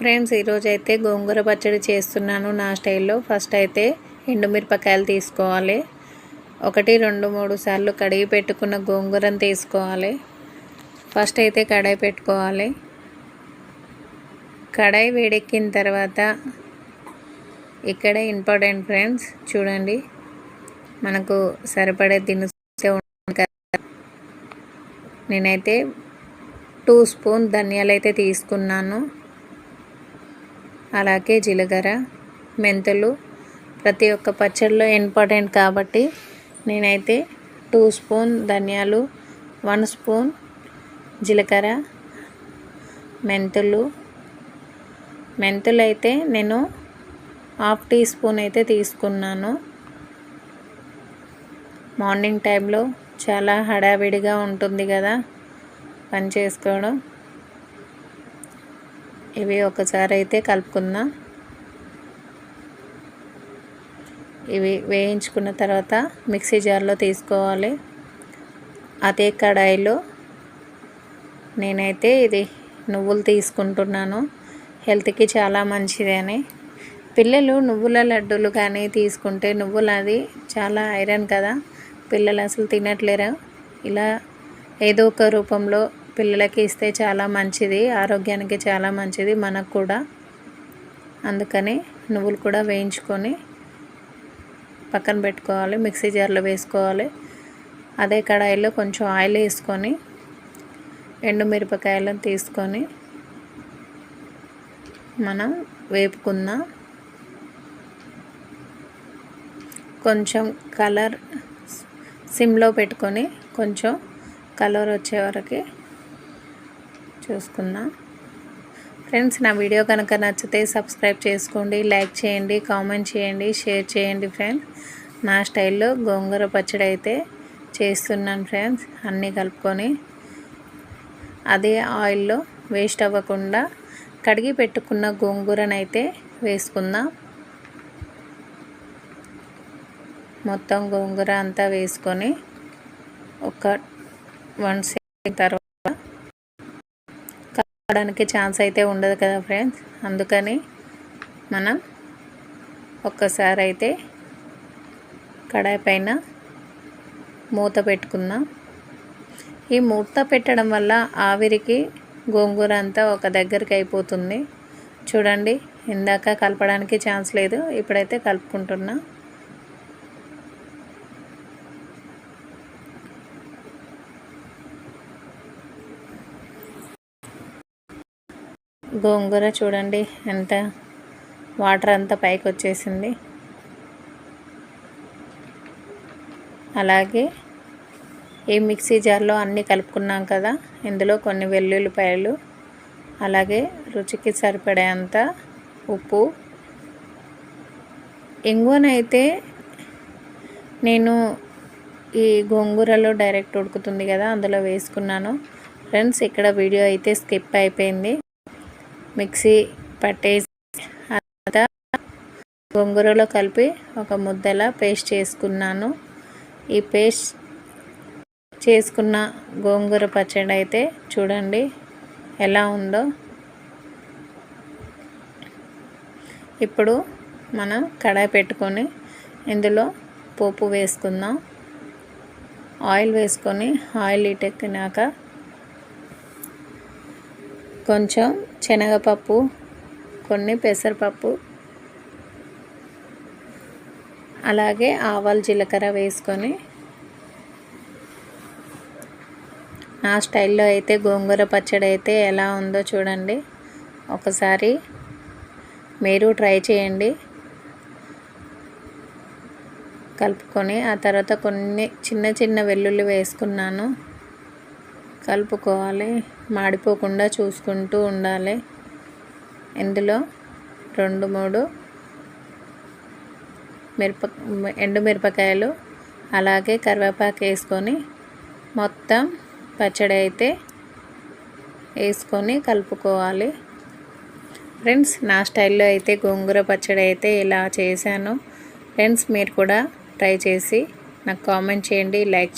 Friends ఈరోజు అయితే గోంగూర పచ్చడి చేస్తున్నాను నా స్టైల్లో. ఫస్ట్ అయితే ఎండుమిరపకాయలు తీసుకోవాలి. ఒకటి రెండు మూడు సార్లు కడిగి పెట్టుకున్న గోంగూరను తీసుకోవాలి. ఫస్ట్ అయితే కడాయి పెట్టుకోవాలి. కడాయి వేడెక్కిన తర్వాత ఇక్కడ ఇంపార్టెంట్ ఫ్రెండ్స్ చూడండి. మనకు సరిపడే దినుసు నేనైతే టూ స్పూన్ ధనియాలు అయితే తీసుకున్నాను. అలాగే జీలకర్ర మెంతులు ప్రతి ఒక్క పచ్చడిలో ఇంపార్టెంట్ కాబట్టి నేనైతే టూ స్పూన్ ధనియాలు వన్ స్పూన్ జీలకర్ర మెంతులు. మెంతులు అయితే నేను హాఫ్ టీ స్పూన్ అయితే తీసుకున్నాను. మార్నింగ్ టైంలో చాలా హడావిడిగా ఉంటుంది కదా పని చేసుకోవడం. ఇవి ఒకసారి అయితే కలుపుకుందాం. ఇవి వేయించుకున్న తర్వాత మిక్సీ జార్లో తీసుకోవాలి. అదే కడాయిలో నేనైతే ఇది నువ్వులు తీసుకుంటున్నాను. హెల్త్కి చాలా మంచిది అని. పిల్లలు నువ్వుల లడ్డూలు కానీ తీసుకుంటే నువ్వులు అది చాలా ఐరన్ కదా. పిల్లలు అసలు తినట్లేరు. ఇలా ఏదో ఒక రూపంలో పిల్లలకి ఇస్తే చాలా మంచిది ఆరోగ్యానికి చాలా మంచిది మనకు కూడా. అందుకని నువ్వులు కూడా వేయించుకొని పక్కన పెట్టుకోవాలి మిక్సీ జార్లో వేసుకోవాలి. అదే కడాయిలో కొంచెం ఆయిల్ వేసుకొని ఎండుమిరపకాయలను తీసుకొని మనం వేపుకుందాం కొంచెం కలర్ సిమ్లో పెట్టుకొని కొంచెం కలర్ వచ్చే వరకు చూసుకుందాం. ఫ్రెండ్స్ నా వీడియో కనుక నచ్చితే సబ్స్క్రైబ్ చేసుకోండి లైక్ చేయండి కామెంట్ చేయండి షేర్ చేయండి ఫ్రెండ్స్. నా స్టైల్లో గోంగూర పచ్చడి అయితే చేస్తున్నాను ఫ్రెండ్స్ అన్నీ కలుపుకొని. అదే ఆయిల్లో వేస్ట్ అవ్వకుండా కడిగి పెట్టుకున్న గోంగూరనైతే వేసుకుందాం. మొత్తం గోంగూర అంతా వేసుకొని ఒక వన్ సెకండ్ తర్వాత కలపడానికి ఛాన్స్ అయితే ఉండదు కదా ఫ్రెండ్స్ అందుకని మనం ఒక్కసారి అయితే కడాయి పైన మూత పెట్టుకుందాం. ఈ మూత పెట్టడం వల్ల ఆవిరికి గోంగూర అంతా ఒక దగ్గరికి అయిపోతుంది. చూడండి ఇందాక కలపడానికి ఛాన్స్ లేదు ఇప్పుడైతే కలుపుకుంటున్నా. గోంగూర చూడండి ఎంత వాటర్ అంతా పైకి వచ్చేసింది. అలాగే ఈ మిక్సీ జార్లో అన్నీ కలుపుకున్నాం కదా ఇందులో కొన్ని వెల్లుల్లిపాయలు అలాగే రుచికి సరిపడేంత ఉప్పు. ఇంగువనైతే నేను ఈ గోంగూరలో డైరెక్ట్ ఉడుకుతుంది కదా అందులో వేసుకున్నాను. ఫ్రెండ్స్ ఇక్కడ వీడియో అయితే స్కిప్ అయిపోయింది. మిక్సీ పట్టేసి అంతా గోంగూరలో కలిపి ఒక ముద్దలా పేస్ట్ చేసుకున్నాను. ఈ పేస్ట్ చేసుకున్న గోంగూర పచ్చడి అయితే చూడండి ఎలా ఉందో. ఇప్పుడు మనం కడాయి పెట్టుకొని ఇందులో పోపు వేసుకుందాం. ఆయిల్ వేసుకొని ఆయిల్ ఇటెక్కినాక కొంచెం శనగపప్పు కొన్ని పెసరపప్పు అలాగే ఆవాలు జీలకర్ర వేసుకొని నా స్టైల్లో అయితే గోంగూర పచ్చడి అయితే ఎలా ఉందో చూడండి. ఒకసారి మీరు ట్రై చేయండి. కలుపుకొని ఆ తర్వాత కొన్ని చిన్న చిన్న వెల్లుల్లి వేసుకున్నాను. కలుపుకోవాలి. మాడిపోకుండా చూసుకుంటూ ఉండాలి. ఇందులో రెండు మూడు మిరప ఎండు మిరపకాయలు అలాగే కరివేపాకు వేసుకొని మొత్తం పచ్చడి అయితే వేసుకొని కలుపుకోవాలి. ఫ్రెండ్స్ నా స్టైల్లో అయితే గోంగూర పచ్చడి అయితే ఇలా చేశాను. ఫ్రెండ్స్ మీరు కూడా ట్రై చేసి నాకు కామెంట్ చేయండి లైక్